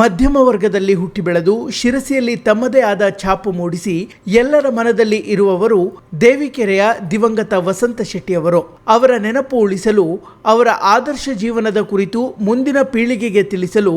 ಮಧ್ಯಮ ವರ್ಗದಲ್ಲಿ ಹುಟ್ಟಿ ಬೆಳೆದು ಶಿರಸಿಯಲ್ಲಿ ತಮ್ಮದೇ ಆದ ಛಾಪು ಮೂಡಿಸಿ ಎಲ್ಲರ ಮನದಲ್ಲಿ ಇರುವವರು ದೇವಿಕೆರೆಯ ದಿವಂಗತ ವಸಂತ ಶೆಟ್ಟಿಯವರು. ಅವರ ನೆನಪು ಉಳಿಸಲು, ಅವರ ಆದರ್ಶ ಜೀವನದ ಕುರಿತು ಮುಂದಿನ ಪೀಳಿಗೆಗೆ ತಿಳಿಸಲು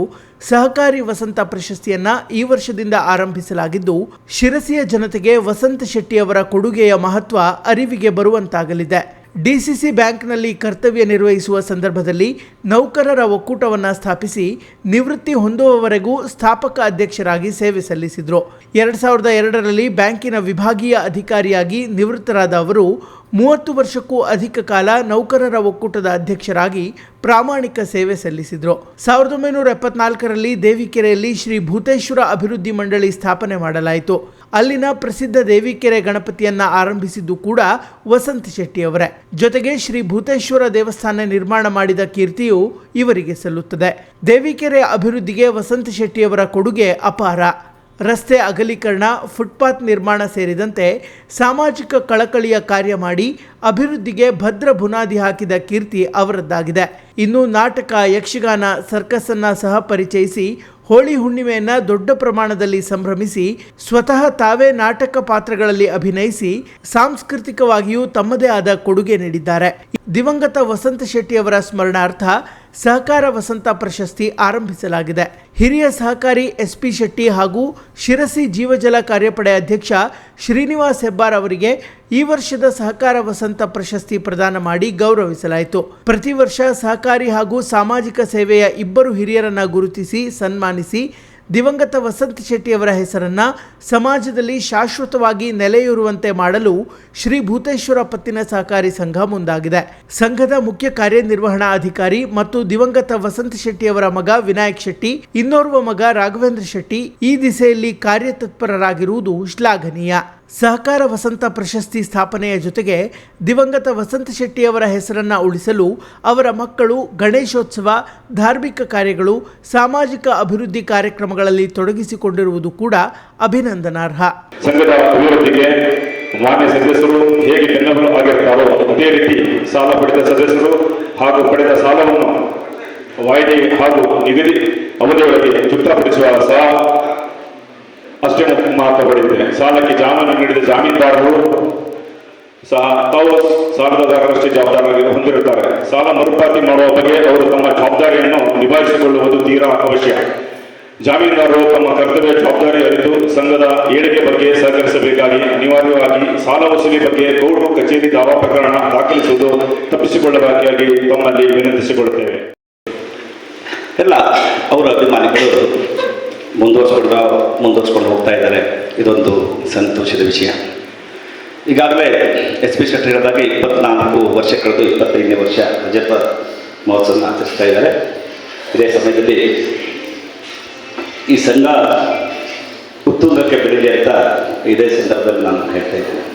ಸಹಕಾರಿ ವಸಂತ ಪ್ರಶಸ್ತಿಯನ್ನ ಈ ವರ್ಷದಿಂದ ಆರಂಭಿಸಲಾಗಿದ್ದು, ಶಿರಸಿಯ ಜನತೆಗೆ ವಸಂತ ಶೆಟ್ಟಿಯವರ ಕೊಡುಗೆಯ ಮಹತ್ವ ಅರಿವಿಗೆ ಬರುವಂತಾಗಲಿದೆ. ಡಿಸಿಸಿ ಬ್ಯಾಂಕ್ನಲ್ಲಿ ಕರ್ತವ್ಯ ನಿರ್ವಹಿಸುವ ಸಂದರ್ಭದಲ್ಲಿ ನೌಕರರ ಒಕ್ಕೂಟವನ್ನು ಸ್ಥಾಪಿಸಿ ನಿವೃತ್ತಿ ಹೊಂದುವವರೆಗೂ ಸ್ಥಾಪಕ ಅಧ್ಯಕ್ಷರಾಗಿ ಸೇವೆ ಸಲ್ಲಿಸಿದರು. ಎರಡು ಸಾವಿರದ ಎರಡರಲ್ಲಿ ಬ್ಯಾಂಕಿನ ವಿಭಾಗೀಯ ಅಧಿಕಾರಿಯಾಗಿ ನಿವೃತ್ತರಾದ ಅವರು ಮೂವತ್ತು ವರ್ಷಕ್ಕೂ ಅಧಿಕ ಕಾಲ ನೌಕರರ ಒಕ್ಕೂಟದ ಅಧ್ಯಕ್ಷರಾಗಿ ಪ್ರಾಮಾಣಿಕ ಸೇವೆ ಸಲ್ಲಿಸಿದರು. ಸಾವಿರದ ಒಂಬೈನೂರ ಎಪ್ಪತ್ನಾಲ್ಕರಲ್ಲಿ ದೇವಿಕೆರೆಯಲ್ಲಿ ಶ್ರೀ ಭೂತೇಶ್ವರ ಅಭಿವೃದ್ಧಿ ಮಂಡಳಿ ಸ್ಥಾಪನೆ ಮಾಡಲಾಯಿತು. ಅಲ್ಲಿನ ಪ್ರಸಿದ್ಧ ದೇವಿಕೆರೆ ಗಣಪತಿಯನ್ನ ಆರಂಭಿಸಿದ್ದು ಕೂಡ ವಸಂತ ಶೆಟ್ಟಿಯವರೇ. ಜೊತೆಗೆ ಶ್ರೀ ಭೂತೇಶ್ವರ ದೇವಸ್ಥಾನ ನಿರ್ಮಾಣ ಮಾಡಿದ ಕೀರ್ತಿಯು ಇವರಿಗೆ ಸಲ್ಲುತ್ತದೆ. ದೇವಿಕೆರೆ ಅಭಿವೃದ್ಧಿಗೆ ವಸಂತ ಶೆಟ್ಟಿಯವರ ಕೊಡುಗೆ ಅಪಾರ. ರಸ್ತೆ ಅಗಲೀಕರಣ, ಫುಟ್ಪಾತ್ ನಿರ್ಮಾಣ ಸೇರಿದಂತೆ ಸಾಮಾಜಿಕ ಕಳಕಳಿಯ ಕಾರ್ಯ ಮಾಡಿ ಅಭಿವೃದ್ಧಿಗೆ ಭದ್ರ ಬುನಾದಿ ಹಾಕಿದ ಕೀರ್ತಿ ಅವರದ್ದಾಗಿದೆ. ಇನ್ನು ನಾಟಕ ಯಕ್ಷಗಾನ ಸರ್ಕಸ್ಸನ್ನು ಸಹ ಪರಿಚಯಿಸಿ, ಹೋಳಿ ಹುಣ್ಣಿಮೆಯನ್ನ ದೊಡ್ಡ ಪ್ರಮಾಣದಲ್ಲಿ ಸಂಭ್ರಮಿಸಿ, ಸ್ವತಃ ತಾವೇ ನಾಟಕ ಪಾತ್ರಗಳಲ್ಲಿ ಅಭಿನಯಿಸಿ, ಸಾಂಸ್ಕೃತಿಕವಾಗಿಯೂ ತಮ್ಮದೇ ಆದ ಕೊಡುಗೆ ನೀಡಿದ್ದಾರೆ. ದಿವಂಗತ ವಸಂತ ಶೆಟ್ಟಿಯವರ ಸ್ಮರಣಾರ್ಥ ಸಹಕಾರ ವಸಂತ ಪ್ರಶಸ್ತಿ ಆರಂಭಿಸಲಾಗಿದೆ. ಹಿರಿಯ ಸಹಕಾರಿ ಎಸ್ ಪಿ ಶೆಟ್ಟಿ ಹಾಗೂ ಶಿರಸಿ ಜೀವಜಲ ಕಾರ್ಯಪಡೆ ಅಧ್ಯಕ್ಷ ಶ್ರೀನಿವಾಸ್ ಹೆಬ್ಬಾರ್ ಅವರಿಗೆ ಈ ವರ್ಷದ ಸಹಕಾರ ವಸಂತ ಪ್ರಶಸ್ತಿ ಪ್ರದಾನ ಮಾಡಿ ಗೌರವಿಸಲಾಯಿತು. ಪ್ರತಿ ವರ್ಷ ಸಹಕಾರಿ ಹಾಗೂ ಸಾಮಾಜಿಕ ಸೇವೆಯ ಇಬ್ಬರು ಹಿರಿಯರನ್ನ ಗುರುತಿಸಿ ಸನ್ಮಾನಿಸಿ ದಿವಂಗತ ವಸಂತ ಶೆಟ್ಟಿಯವರ ಹೆಸರನ್ನ ಸಮಾಜದಲ್ಲಿ ಶಾಶ್ವತವಾಗಿ ನೆಲೆಯೂರುವಂತೆ ಮಾಡಲು ಶ್ರೀ ಭೂತೇಶ್ವರ ಪತ್ತಿನ ಸಹಕಾರಿ ಸಂಘ ಮುಂದಾಗಿದೆ. ಸಂಘದ ಮುಖ್ಯ ಕಾರ್ಯನಿರ್ವಹಣಾ ಅಧಿಕಾರಿ ಮತ್ತು ದಿವಂಗತ ವಸಂತ ಶೆಟ್ಟಿಯವರ ಮಗ ವಿನಾಯಕ್ ಶೆಟ್ಟಿ, ಇನ್ನೋರ್ವ ಮಗ ರಾಘವೇಂದ್ರ ಶೆಟ್ಟಿ ಈ ದಿಸೆಯಲ್ಲಿ ಕಾರ್ಯತತ್ಪರರಾಗಿರುವುದು ಶ್ಲಾಘನೀಯ. ಸಹಕಾರ ವಸಂತ ಪ್ರಶಸ್ತಿ ಸ್ಥಾಪನೆಯ ಜೊತೆಗೆ ದಿವಂಗತ ವಸಂತ ಶೆಟ್ಟಿಯವರ ಹೆಸರನ್ನು ಉಳಿಸಲು ಅವರ ಮಕ್ಕಳು ಗಣೇಶೋತ್ಸವ, ಧಾರ್ಮಿಕ ಕಾರ್ಯಗಳು, ಸಾಮಾಜಿಕ ಅಭಿವೃದ್ಧಿ ಕಾರ್ಯಕ್ರಮಗಳಲ್ಲಿ ತೊಡಗಿಸಿಕೊಂಡಿರುವುದು ಕೂಡ ಅಭಿನಂದನಾರ್ಹ. ಸಂಘದ ಅಭಿವೃದ್ಧಿಗೆ ಮಾನ್ಯ ಸದಸ್ಯರು ಹೇಗೆ ಬೆನ್ನೆಲುಬು ಆಗಿರ್ತಾರೋ ಅದೇ ರೀತಿ ಸಾಲ ಪಡೆದ ಸದಸ್ಯರು ಹಾಗೂ ಪಡೆದ ಸಾಲವನ್ನು ವಾಯ್ದೆ ಹಾಗೂ ನಿಗದಿ ಅವಧಿಯೊಳಗೆ ತೃಪ್ತಪಡಿಸುವ ಸಹ ಅಷ್ಟೇ ಮಹತ್ವ ಸಾಲಕ್ಕೆ ಜಾಮೀನು ನೀಡಿದ ಜಾಮೀನುದಾರರು ಸಹ ತಾವು ಸಾಲದಾರರಷ್ಟೇ ಜವಾಬ್ದಾರಿ ಹೊಂದಿರುತ್ತಾರೆ. ಸಾಲ ಮರುಪಾತಿ ಮಾಡುವ ಬಗ್ಗೆ ಅವರು ತಮ್ಮ ಜವಾಬ್ದಾರಿಯನ್ನು ನಿಭಾಯಿಸಿಕೊಳ್ಳುವುದು ತೀರಾ ಅವಶ್ಯ. ಜಾಮೀನುದಾರರು ತಮ್ಮ ಕರ್ತವ್ಯ ಜವಾಬ್ದಾರಿ ಅರಿತು ಸಂಘದ ಏಳಿಗೆ ಬಗ್ಗೆ ಸಹಕರಿಸಬೇಕಾಗಿ ಅನಿವಾರ್ಯವಾಗಿ ಸಾಲ ವಸೂಲಿ ಬಗ್ಗೆ ಕೋರ್ಟು, ಕಚೇರಿ ದಾವಾ ಪ್ರಕರಣ ದಾಖಲಿಸುವುದು ತಪ್ಪಿಸಿಕೊಳ್ಳಬೇಕಾಗಿ ತಮ್ಮಲ್ಲಿ ವಿನಂತಿಸಿಕೊಳ್ಳುತ್ತೇವೆ. ಎಲ್ಲ ಅವರ ಅಭಿಮಾನಿಗಳು ಮುಂದುವರ್ಸ್ಕೊಂಡು ಮುಂದುವರ್ಸ್ಕೊಂಡು ಹೋಗ್ತಾ ಇದ್ದಾರೆ. ಇದೊಂದು ಸಂತೋಷದ ವಿಷಯ. ಈಗಾಗಲೇ ಎಸ್ ಪಿ ಶೆಟ್ಟಿ ಹೇಳಿದಾಗ ಇಪ್ಪತ್ನಾಲ್ಕು ವರ್ಷ ಕಳೆದು ಇಪ್ಪತ್ತೈದನೇ ವರ್ಷ ರಜಪ ಮಹೋತ್ಸವನ ಆಚರಿಸ್ತಾ ಇದ್ದಾರೆ. ಇದೇ ಸಮಯದಲ್ಲಿ ಈ ಸಂಘ ಉತ್ತುಂಗಕ್ಕೆ ಬೆಳೀಲಿ ಅಂತ ಇದೇ ಸಂದರ್ಭದಲ್ಲಿ ನಾನು ಹೇಳ್ತಾ ಇದ್ದೇನೆ.